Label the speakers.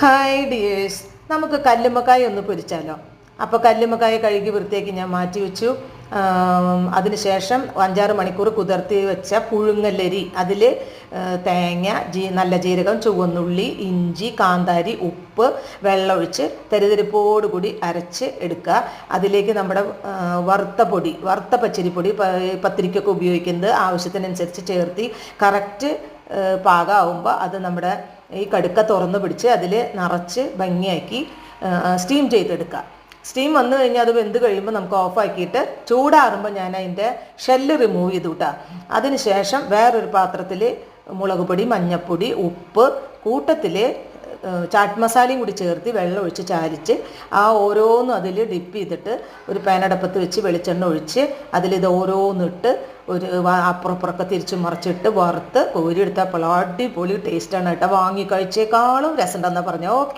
Speaker 1: Hi dears നമുക്ക് കല്ലുമ്മക്കായ ഒന്ന് പൊരിച്ചാലോ? അപ്പോൾ കല്ലുമ്മക്കായ കഴുകി വൃത്തിയാക്കി ഞാൻ മാറ്റി വെച്ചു. അതിനുശേഷം അഞ്ചാറ് മണിക്കൂർ കുതിർത്തി വെച്ച പുഴുങ്ങല്ലരി അതിൽ തേങ്ങ ജീ നല്ല ജീരകം ചുവന്നുള്ളി ഇഞ്ചി കാന്താരി ഉപ്പ് വെള്ളമൊഴിച്ച് തരിതരിപ്പോട് കൂടി അരച്ച് എടുക്കുക. അതിലേക്ക് നമ്മുടെ വറുത്ത പൊടി വറുത്ത പച്ചരിപ്പൊടി പത്തിരിക്കൊക്കെ ഉപയോഗിക്കുന്നത് ആവശ്യത്തിനനുസരിച്ച് ചേർത്തി കറക്റ്റ് പാകമാകുമ്പോൾ അത് നമ്മുടെ ഈ കടുക്ക തുറന്ന് പിടിച്ച് അതിൽ നിറച്ച് ഭംഗിയാക്കി സ്റ്റീം ചെയ്തെടുക്കുക. സ്റ്റീം വന്നു കഴിഞ്ഞാൽ അത് വെന്ത് കഴിയുമ്പോൾ നമുക്ക് ഓഫാക്കിയിട്ട് ചൂടാറുമ്പോൾ ഞാൻ അതിന്റെ ഷെല്ല് റിമൂവ് ചെയ്തു കിട്ടാം അതിനുശേഷം വേറൊരു പാത്രത്തിൽ മുളക് പൊടി മഞ്ഞൾപ്പൊടി ഉപ്പ് കൂട്ടത്തിൽ ചാറ്റ് മസാലയും കൂടി ചേർത്ത് വെള്ളം ഒഴിച്ച് ചാലിച്ച് ആ ഓരോന്നും അതിൽ ഡിപ്പ് ചെയ്തിട്ട് ഒരു പാനടപ്പത്ത് വെച്ച് വെളിച്ചെണ്ണ ഒഴിച്ച് അതിലിത് ഓരോന്നിട്ട് ഒരു അപ്പുറപ്പുറമൊക്കെ തിരിച്ചു മറിച്ചിട്ട് വറുത്ത് കോരിയെടുത്താൽ പല അടിപൊളി ടേസ്റ്റാണ് കേട്ടോ. വാങ്ങി കഴിച്ചേക്കാളും രസമുണ്ടെന്നാണ് പറഞ്ഞത്. ഓക്കെ.